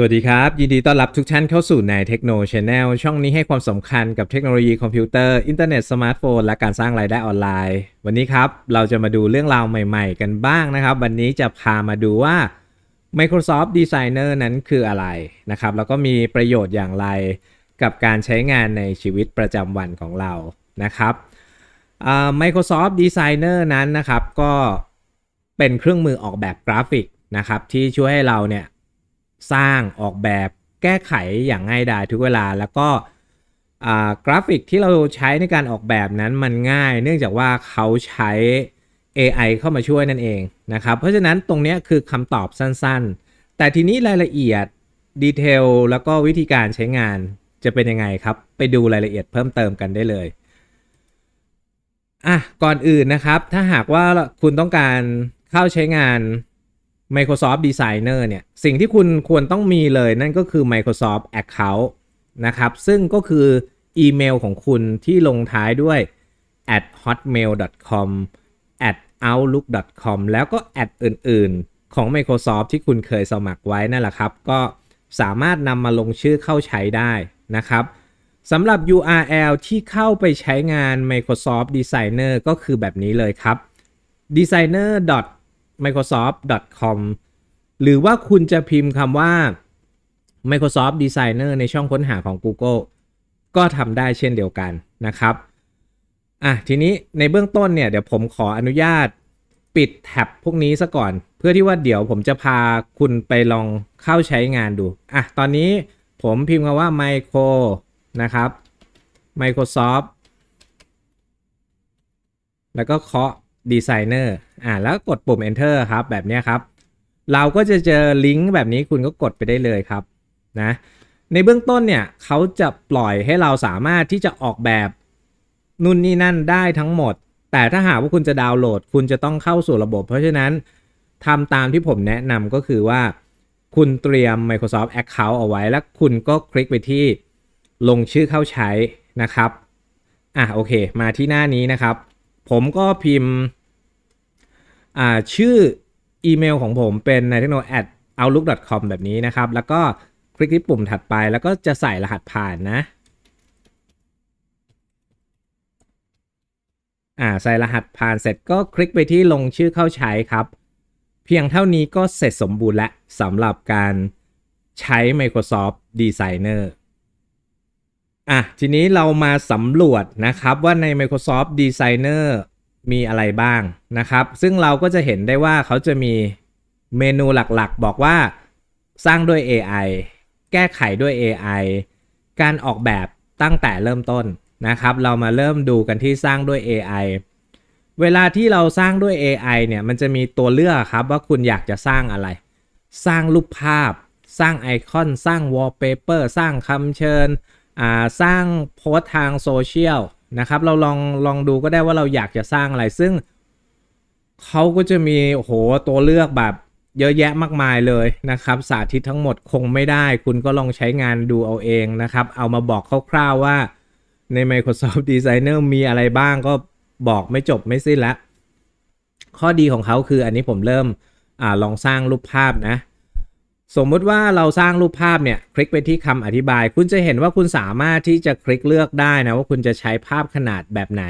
สวัสดีครับ ยินดีต้อนรับทุกท่านเข้าสู่ในเทคโนช n แนลช่องนี้ให้ความสำคัญกับเทคโนโลยีคอมพิวเตอร์ อินเทอร์เน็ต สมาร์ทโฟน และการสร้างรายได้ออนไลน์ วันนี้ครับ เราจะมาดูเรื่องราวใหม่ๆ กันบ้างนะครับ วันนี้จะพามาดูว่า Microsoft Designer นั้นคืออะไรนะครับ แล้วก็มีประโยชน์อย่างไรกับการใช้งานในชีวิตประจำวันของเรานะครับ Microsoft Designer นั้นนะครับก็เป็นเครื่องมือออกแบบกราฟิกนะครับที่ช่วยให้เราเนี่ย สร้างออกแบบแก้ไขอย่างง่ายดายทุกเวลาแล้วก็กราฟิกที่เราใช้ในการออกแบบนั้นมันง่าย เนื่องจากว่าเขาใช้ AI เข้ามาช่วยนั่นเองนะครับ เพราะฉะนั้นตรงนี้คือคำตอบสั้นๆ แต่ทีนี้รายละเอียดดีเทลแล้วก็วิธีการใช้งานจะเป็นยังไงครับ ไปดูรายละเอียดเพิ่มเติมกันได้เลยอะก่อนอื่นนะครับ ถ้าหากว่าคุณต้องการเข้าใช้งาน Microsoft Designer เนี่ย สิ่งที่คุณควรต้องมีเลยนั่นก็คือ Microsoft Account นะครับ ซึ่งก็คืออีเมลของคุณที่ลงท้ายด้วย at hotmail.com at outlook.com แล้วก็ at อื่น ๆ ของ Microsoft ที่คุณเคยสมัครไว้นั่นแหละครับ ก็สามารถนำมาลงชื่อเข้าใช้ได้นะครับสำหรับ URL ที่เข้าไปใช้งาน Microsoft Designer ก็คือแบบนี้เลยครับ designer microsoft.com หรือว่าคุณจะพิมพ์คำว่า Microsoft Designer ในช่องค้นหาของ Google ก็ทำได้เช่นเดียวกันนะครับอะทีนี้ในเบื้องต้นเนี่ยเดี๋ยวผมขออนุญาตปิดแท็บพวกนี้ซะก่อน เพื่อที่ว่าเดี๋ยวผมจะพาคุณไปลองเข้าใช้งานดูอะตอนนี้ผมพิมพ์คำว่า Micro นะครับ Microsoft แล้วก็เคาะ Designer อ่าแล้วกดปุ่ม Enter ครับแบบนี้ครับ เราก็จะเจอลิงก์แบบนี้คุณก็กดไปได้เลยครับนะในเบื้องต้นเนี่ยเขาจะปล่อยให้เราสามารถที่จะออกแบบนู่นนี่นั่นได้ทั้งหมด แต่ถ้าหากว่าคุณจะดาวน์โหลด คุณจะต้องเข้าสู่ระบบ เพราะฉะนั้นทำตามที่ผมแนะนำก็คือว่า คุณเตรียม Microsoft Account เอาไว้ แล้วคุณก็คลิกไปที่ลงชื่อเข้าใช้นะครับ อะโอเค มาที่หน้านี้นะครับ ผมก็พิมพ์ ชื่ออีเมลของผมเป็น n i t e c h n o at outlook.com แบบนี้นะครับ แล้วก็คลิกที่ปุ่มถัดไปแล้วก็จะใส่รหัสผ่านนะอ่าใส่รหัสผ่านเสร็จก็คลิกไปที่ลงชื่อเข้าใช้ครับ เพียงเท่านี้ก็เสร็จสมบูรณ์แล้วสำหรับการใช้ Microsoft Designer อะทีนี้เรามาสำรวจนะครับว่าใน Microsoft Designer มีอะไรบ้างนะครับ ซึ่งเราก็จะเห็นได้ว่าเขาจะมีเมนูหลักๆ บอกว่าสร้างด้วย AI แก้ไขด้วย AI การออกแบบตั้งแต่เริ่มต้นนะครับ เรามาเริ่มดูกันที่สร้างด้วย AI เวลาที่เราสร้างด้วย AI เนี่ย มันจะมีตัวเลือกครับว่าคุณอยากจะสร้างอะไร สร้างรูปภาพ สร้างไอคอน สร้างวอลเปเปอร์ สร้างคำเชิญ สร้างโพสต์ทางโซเชียล นะครับเราลองลองดูก็ได้ว่าเราอยากจะสร้างอะไร ซึ่งเขาก็จะมีโอ้โหตัวเลือกแบบเยอะแยะมากมายเลยนะครับ สาธิตทั้งหมดคงไม่ได้ คุณก็ลองใช้งานดูเอาเองนะครับ เอามาบอกคร่าวๆว่าใน Microsoft Designer มีอะไรบ้างก็บอกไม่จบไม่สิ้นละ ข้อดีของเขาคืออันนี้ผมเริ่มอลองสร้างรูปภาพนะ สมมติว่าเราสร้างรูปภาพเนี่ย คลิกไปที่คำอธิบาย คุณจะเห็นว่าคุณสามารถที่จะคลิกเลือกได้นะว่าคุณจะใช้ภาพขนาดแบบไหน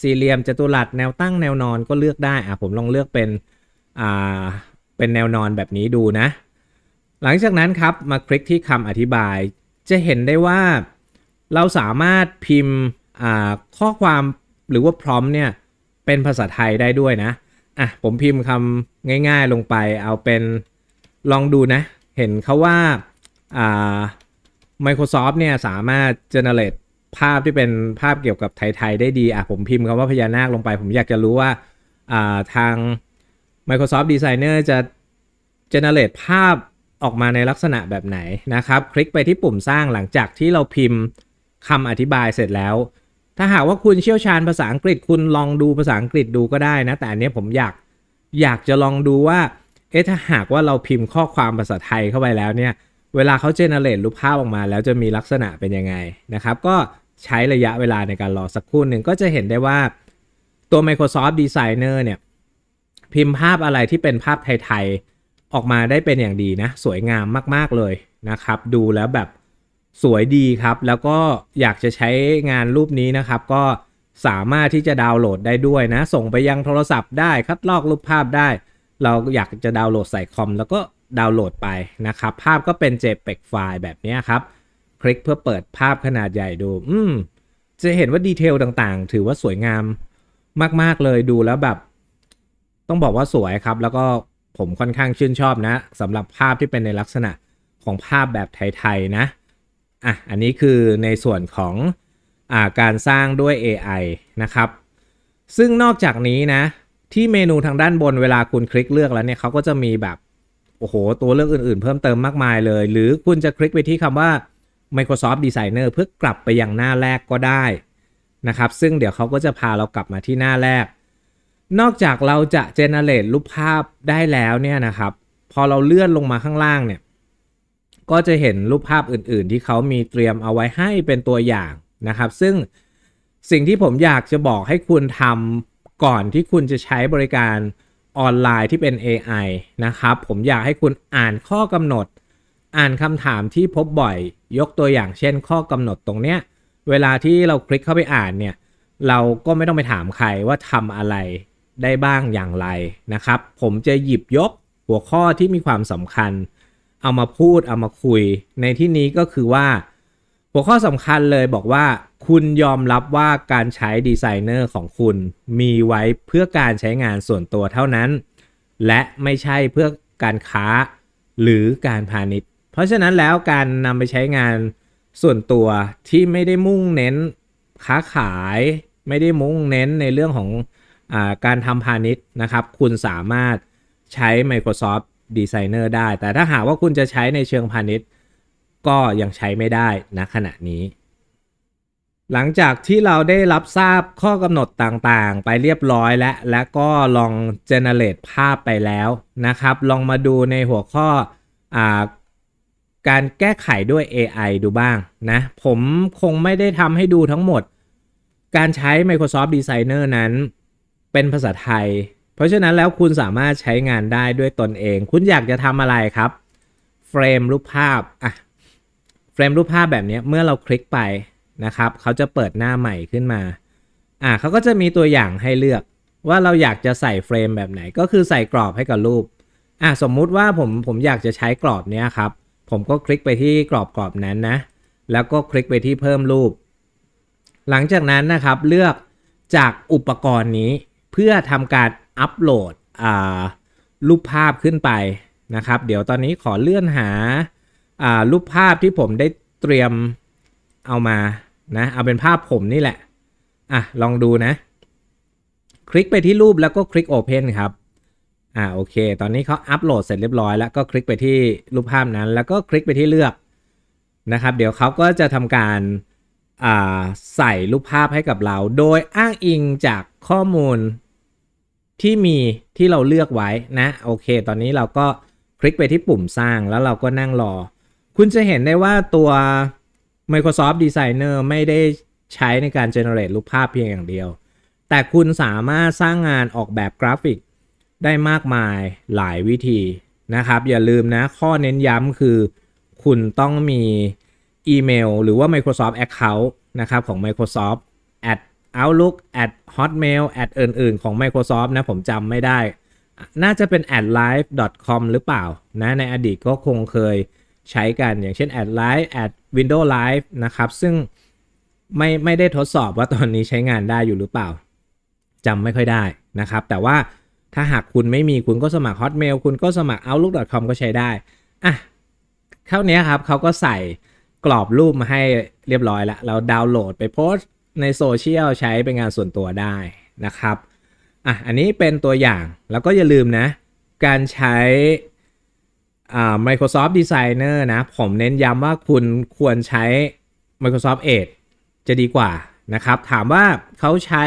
สี่เหลี่ยมจัตุรัสแนวตั้งแนวนอนก็เลือกได้อะผมลองเลือกเป็นอ่าเป็นแนวนอนแบบนี้ดูนะ หลังจากนั้นครับมาคลิกที่คำอธิบาย จะเห็นได้ว่าเราสามารถพิมพ์อ่าข้อความหรือว่าพร้อมเนี่ยเป็นภาษาไทยได้ด้วยนะอะผมพิมพ์คำง่าย ๆลงไปเอาเป็น ลองดูนะ เห็นเขาว่าอ่า Microsoft เนี่ยสามารถ generate ภาพที่เป็นภาพเกี่ยวกับไทย ๆ ได้ดีอะผมพิมพ์คำว่าพญานาคลงไป ผมอยากจะรู้ว่าอ่าทาง Microsoft Designer จะ generate ภาพออกมาในลักษณะแบบไหนนะครับ คลิกไปที่ปุ่มสร้างหลังจากที่เราพิมพ์คำอธิบายเสร็จแล้ว ถ้าหากว่าคุณเชี่ยวชาญภาษาอังกฤษคุณลองดูภาษาอังกฤษดูก็ได้นะ แต่อันนี้ผมอยากอยากจะลองดูว่า อ๊ะถ้าหากว่าเราพิมพ์ข้อความภาษาไทยเข้าไปแล้วเนี่ย เวลาเขาเจเนเรตรูปภาพออกมา แล้วจะมีลักษณะเป็นยังไงนะครับ ก็ใช้ระยะเวลาในการรอสักครู่หนึ่งก็จะเห็นได้ว่าตัว Microsoft Designer เนี่ย พิมพ์ภาพอะไรที่เป็นภาพไทยๆ ออกมาได้เป็นอย่างดีนะ สวยงามมากๆเลยนะครับ ดูแล้วแบบสวยดีครับ แล้วก็อยากจะใช้งานรูปนี้นะครับ ก็สามารถที่จะดาวน์โหลดได้ด้วยนะ ส่งไปยังโทรศัพท์ได้ คัดลอกรูปภาพได้ เราอยากจะดาวน์โหลดใส่คอมแล้วก็ดาวน์โหลดไปนะครับ ภาพก็เป็น JPEG ไฟล์แบบนี้ครับ คลิกเพื่อเปิดภาพขนาดใหญ่ดู อืม จะเห็นว่าดีเทลต่างๆ ถือว่าสวยงามมาก ๆ เลยดูแล้วแบบ ต้องบอกว่าสวยครับ แล้วก็ผมค่อนข้างชื่นชอบนะสำหรับภาพที่เป็นในลักษณะของภาพแบบไทย ๆ นะ อะ อันนี้คือในส่วนของอาการสร้างด้วย AI นะครับ ซึ่งนอกจากนี้นะ ที่เมนูทางด้านบนเวลาคุณคลิกเลือกแล้วเนี่ยเขาก็จะมีแบบโอ้โห ตัวเลือกอื่นๆ เพิ่มเติมมากมายเลย หรือคุณจะคลิกไปที่คำว่า Microsoft Designer เพื่อกลับไปยังหน้าแรกก็ได้นะครับ ซึ่งเดี๋ยวเขาก็จะพาเรากลับมาที่หน้าแรก นอกจากเราจะ generate รูปภาพได้แล้วเนี่ยนะครับ พอเราเลื่อนลงมาข้างล่างเนี่ย ก็จะเห็นรูปภาพอื่นๆ ที่เขามีเตรียมเอาไว้ให้เป็นตัวอย่างนะครับ ซึ่งสิ่งที่ผมอยากจะบอกให้คุณทำ ก่อนที่คุณจะใช้บริการออนไลน์ที่เป็น AI นะครับ ผมอยากให้คุณอ่านข้อกำหนด อ่านคำถามที่พบบ่อย ยกตัวอย่างเช่น ข้อกำหนดตรงเนี้ย เวลาที่เราคลิกเข้าไปอ่านเนี่ย เราก็ไม่ต้องไปถามใครว่าทำอะไรได้บ้างอย่างไรนะครับ ผมจะหยิบยกหัวข้อที่มีความสำคัญ เอามาพูดเอามาคุย ในที่นี้ก็คือว่า หัวข้อสำคัญเลยบอกว่า คุณยอมรับว่าการใช้ดีไซเนอร์ของคุณมีไว้เพื่อการใช้งานส่วนตัวเท่านั้น และไม่ใช่เพื่อการค้าหรือการพาณิชย์ เพราะฉะนั้นแล้วการนำไปใช้งานส่วนตัวที่ไม่ได้มุ่งเน้นค้าขาย ไม่ได้มุ่งเน้นในเรื่องของอการทำพาณิชย์นะครับ คุณสามารถใช้ Microsoft Designer ได้ แต่ถ้าหากว่าคุณจะใช้ในเชิงพาณิชย์ ก็ยังใช้ไม่ได้ณขณะนี้ หลังจากที่เราได้รับทราบข้อกำหนดต่างๆ ไปเรียบร้อยแล้ว และก็ลอง generate ภาพไปแล้วนะครับ ลองมาดูในหัวข้ออการแก้ไขด้วย AI ดูบ้างนะ ผมคงไม่ได้ทำให้ดูทั้งหมด การใช้ Microsoft Designer นั้นเป็นภาษาไทย เพราะฉะนั้นแล้วคุณสามารถใช้งานได้ด้วยตนเอง คุณอยากจะทำอะไรครับ เฟรมรูปภาพ อะ เฟรมรูปภาพแบบนี้เมื่อเราคลิกไป นะครับเขาจะเปิดหน้าใหม่ขึ้นมาอ่าเขาก็จะมีตัวอย่างให้เลือกว่าเราอยากจะใส่เฟรมแบบไหนก็คือใส่กรอบให้กับรูปอ่าสมมุติว่าผมผมอยากจะใช้กรอบเนี้ยครับ ผมก็คลิกไปที่กรอบกรอบนั้นนะ แล้วก็คลิกไปที่เพิ่มรูป หลังจากนั้นนะครับเลือกจากอุปกรณ์นี้เพื่อทำการอัปโหลดอ่ารูปภาพขึ้นไปนะครับ เดี๋ยวตอนนี้ขอเลื่อนหาอ่ารูปภาพที่ผมได้เตรียมเอามา นะ เอาเป็นภาพผมนี่แหละ อะ ลองดูนะ คลิกไปที่รูปแล้วก็คลิก Open ครับ อ่าโอเค ตอนนี้เขาอัปโหลดเสร็จเรียบร้อยแล้วก็คลิกไปที่รูปภาพนั้น แล้วก็คลิกไปที่เลือกนะครับ เดี๋ยวเขาก็จะทำการอ่าใส่รูปภาพให้กับเรา โดยอ้างอิงจากข้อมูลที่มีที่เราเลือกไว้นะ โอเค ตอนนี้เราก็คลิกไปที่ปุ่มสร้างแล้วเราก็นั่งรอ คุณจะเห็นได้ว่าตัว Microsoft Designer ไม่ได้ใช้ในการ generate รูปภาพเพียงอย่างเดียว แต่คุณสามารถสร้างงานออกแบบกราฟิกได้มากมายหลายวิธีนะครับ อย่าลืมนะ ข้อเน้นย้ำคือ คุณต้องมีอีเมล หรือว่า Microsoft Account นะครับของ Microsoft at Outlook at Hotmail at อื่นๆ ของ Microsoft นะ ผมจำไม่ได้ น่าจะเป็น at live.com หรือเปล่านะในอดีตก็คงเคย ใช้กันอย่างเช่น at live at windows live นะครับ ซึ่งไม่ไม่ได้ทดสอบว่าตอนนี้ใช้งานได้อยู่หรือเปล่าจำไม่ค่อยได้นะครับ แต่ว่าถ้าหากคุณไม่มีคุณก็สมัคร Hotmail คุณก็สมัคร outlook.com ก็ใช้ได้อะเท่านี้ครับเขาก็ใส่กรอบรูปมาให้เรียบร้อยแล้วเราดาวน์โหลดไปโพสต์ในโซเชียลใช้เป็นงานส่วนตัวได้นะครับอะอันนี้เป็นตัวอย่างแล้วก็อย่าลืมนะ การใช้ Microsoft Designer นะ ผมเน้นย้ำว่าคุณควรใช้ Microsoft Edge จะดีกว่านะครับ ถามว่าเขาใช้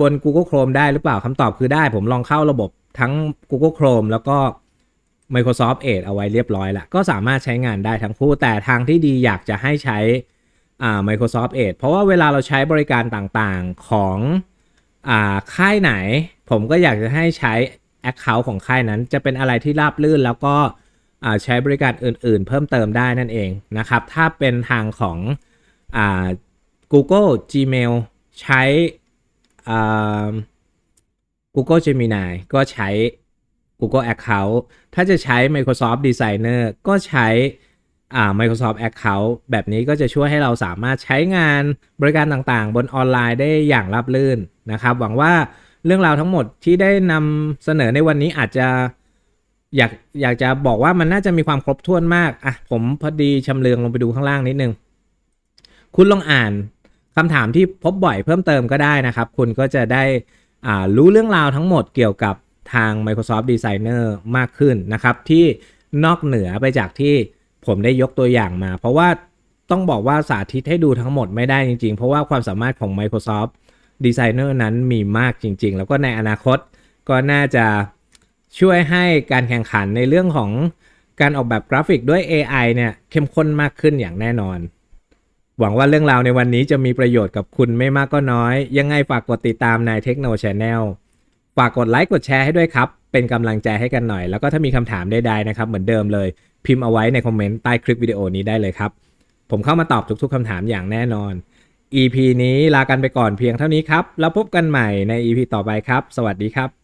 บน Google Chrome ได้หรือเปล่าคำตอบคือได้ ผมลองเข้าระบบทั้ง Google Chrome แล้วก็ Microsoft Edge เอาไว้เรียบร้อยแล้วก็สามารถใช้งานได้ทั้งคู่ แต่ทางที่ดีอยากจะให้ใช้ Microsoft Edge เพราะว่าเวลาเราใช้บริการต่างๆของอค่ายไหน ผมก็อยากจะให้ใช้ Account ของค่ายนั้น จะเป็นอะไรที่ราบรื่นแล้วก็ใช้บริการอื่นๆ เพิ่มเติมได้นั่นเองนะครับ ถ้าเป็นทางของอ Google Gmail ใช้ Google Gemini ก็ใช้ Google Account ถ้าจะใช้ Microsoft Designer ก็ใช้อ่า Microsoft Account แบบนี้ก็จะช่วยให้เราสามารถใช้งานบริการต่างๆ บนออนไลน์ได้อย่างราบรื่นนะครับ หวังว่า เรื่องราวทั้งหมดที่ได้นำเสนอในวันนี้อาจจะอยากอยากจะบอกว่ามันน่าจะมีความครบถ้วนมากอะผมพอดีชำเลืองลงไปดูข้างล่างนิดนึง คุณลองอ่านคำถามที่พบบ่อยเพิ่มเติมก็ได้นะครับ คุณก็จะได้อ่ารู้เรื่องราวทั้งหมดเกี่ยวกับทาง Microsoft Designer มากขึ้นนะครับ ที่นอกเหนือไปจากที่ผมได้ยกตัวอย่างมา เพราะว่าต้องบอกว่าสาธิตให้ดูทั้งหมดไม่ได้จริงๆ เพราะว่าความสามารถของ Microsoft Designer นั้นมีมากจริง ๆ แล้วก็ในอนาคตก็น่าจะช่วยให้การแข่งขันในเรื่องของการออกแบบกราฟิกด้วย AI เนี่ยเข้มข้นมากขึ้นอย่างแน่นอน หวังว่าเรื่องราวในวันนี้จะมีประโยชน์กับคุณไม่มากก็น้อย ยังไงฝากกดติดตามใน Techno Channel ฝากกดไลค์กดแชร์ให้ด้วยครับ เป็นกำลังใจให้กันหน่อย แล้วก็ถ้ามีคำถามใดๆนะครับ เหมือนเดิมเลย พิมพ์เอาไว้ในคอมเมนต์ใต้คลิปวิดีโอนี้ได้เลยครับ ผมเข้ามาตอบทุกๆคำถามอย่างแน่นอน EP นี้ลากันไปก่อนเพียงเท่านี้ครับ แล้วพบกันใหม่ใน EP ต่อไปครับ สวัสดีครับ